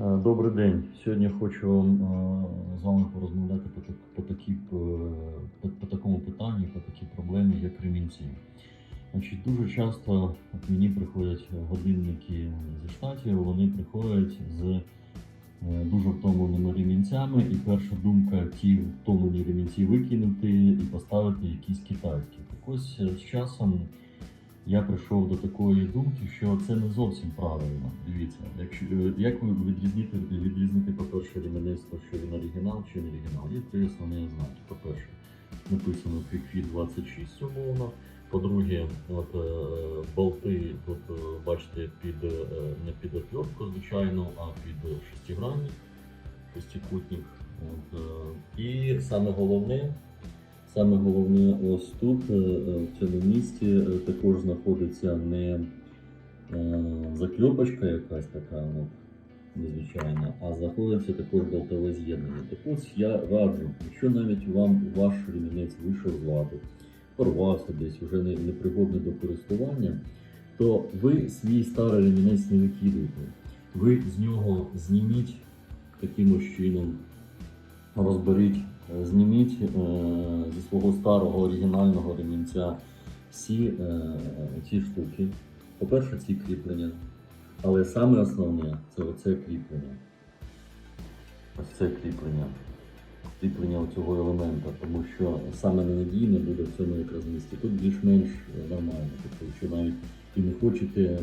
Е, Добрий день. Сьогодні хочу е, з вами порозмовляти по, так- по, такі, е, по, по такому питанню, по такій проблемі, як ремінці. Значить, дуже часто мені приходять годинники зі штатів, вони приходять з дуже втомленими ремінцями, і перша думка ті втомлені ремінці викинути і поставити якісь китайські. Так ось з часом я прийшов до такої думки, що це не зовсім правильно. Дивіться, якщо е, як ви відрізнити відрізнити, по-перше, ремінець, то що він оригінал чи не оригінал? Є три основні ознаки. По-перше, написано QQ 26 умовно. По-друге, от е, болти тут е, бачите під е, не під отвертку, звичайно, а під шестигранник, шестикутник. От, е, і саме головне, Саме головне, ось тут, е, е, в цьому місці, е, також знаходиться не закльопочка якась така, ну, незвичайна, а знаходиться також болтове з'єднання. Так ось я раджу, якщо навіть вам ваш ремінець вийшов з ладу, порвався десь, вже не, непригодний до користування, то ви свій старий ремінець не викидуєте. Ви з нього зніміть таким чином, розберіть, зніміть е, зі свого старого оригінального ремінця всі е, ці штуки. По-перше, ці кріплення. Але саме основне це оце кріплення. Ось це кріплення. Кріплення цього елемента, тому що саме ненадійне буде в цьому якраз місці. Тут більш-менш е, нормально. Тобто, якщо навіть і не хочете е,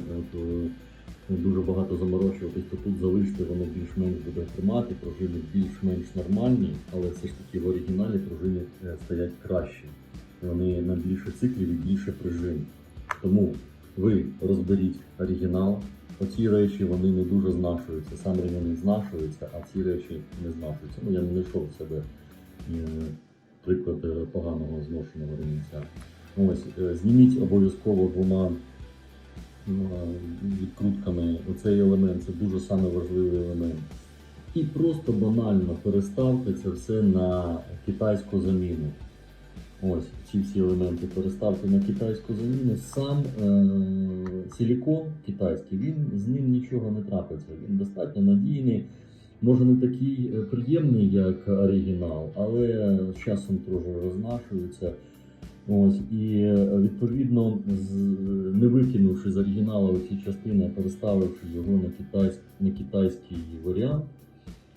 от, е, дуже багато заморочуватись, то тут залиште, воно більш-менш буде тримати, пружини більш-менш нормальні, але все ж таки в оригіналі пружини е, стоять краще. Вони на більше циклів і більше пружин. Тому ви розберіть оригінал. Оці речі вони не дуже знашуються. Сам ремінь знашується, а ці речі не знашуються. Ну я не знайшов себе е, приклад е, поганого зношеного ремінця. Ось, зніміть обов'язково двома відкрутками оцей елемент, це дуже саме важливий елемент. І просто банально переставте це все на китайську заміну. Ось ці всі елементи переставте на китайську заміну. Сам е- силікон китайський, він з ним нічого не трапиться. Він достатньо надійний. Може не такий е, приємний, як оригінал, але з часом трохи рознашується. Ось і е, відповідно, не викинувши з оригіналу ці частини, а переставивши його на, китайсь, на китайський варіант,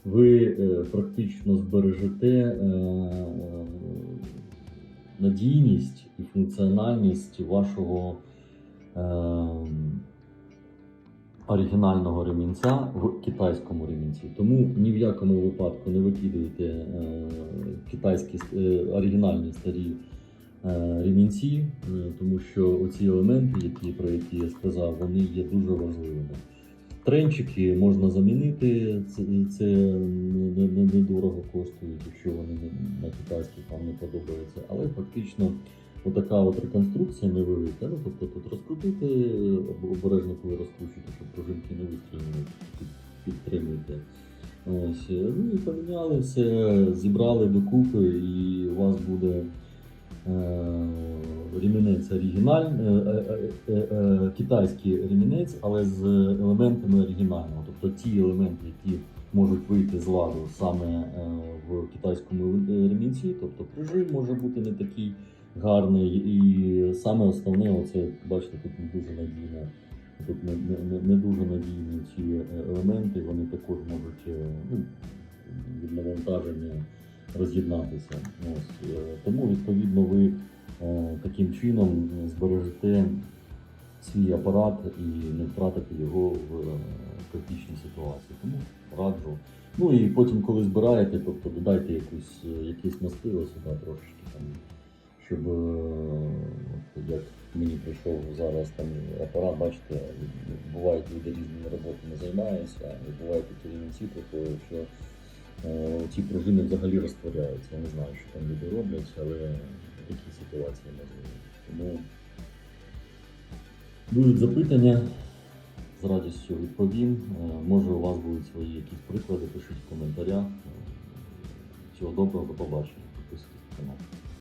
ви е, практично збережете е, надійність і функціональність вашого оригінального ремінця в китайському ремінці. Тому ні в якому випадку не викидуйте е, китайські оригінальні старі ремінці, е, тому що оці елементи, які, про які я сказав, вони є дуже важливими. Тренчики можна замінити, це, це не, не, не коштують, якщо вони на китайських вам не подобаються. Але фактично отака от реконструкція невелика. Ну, тобто тут розкрутити, обережно коли розкручуєте, щоб пружинки не вистрілили, підтримуйте. Ось, е, ну і поміняли все, зібрали докупи, і у вас буде е, ремінець оригіналь, е, е, е, е, китайський ремінець, але з елементами оригінального. Тобто ті елементи, які можуть вийти з ладу саме е, в китайському е, ремінці, тобто пружин може бути не такий гарний, і саме основне, оце бачите, тут не дуже надійне. Тут не, не, не- дуже надійні ці е, елементи, вони також можуть е, ну, від навантаження роз'єднатися. Ось. Тому, відповідно, ви е, таким чином збережете свій апарат і не втратите його в е, критичній ситуації. Тому раджу. Ну і потім, коли збираєте, тобто додайте якусь, е, якесь мастило сюди трошечки, там, щоб як мені прийшов зараз там апарат, бачите, бувають люди різними роботами займаються, і бувають такі приходять, що е, ці пружини взагалі розтворяються. Я не знаю, що там люди роблять, але такі ситуації можливі. Тому будуть запитання, з радістю відповім. Е, Може, у вас будуть свої якісь приклади, пишіть в коментарях. Е, Всього доброго, до побачення. Підписуйтесь на канал.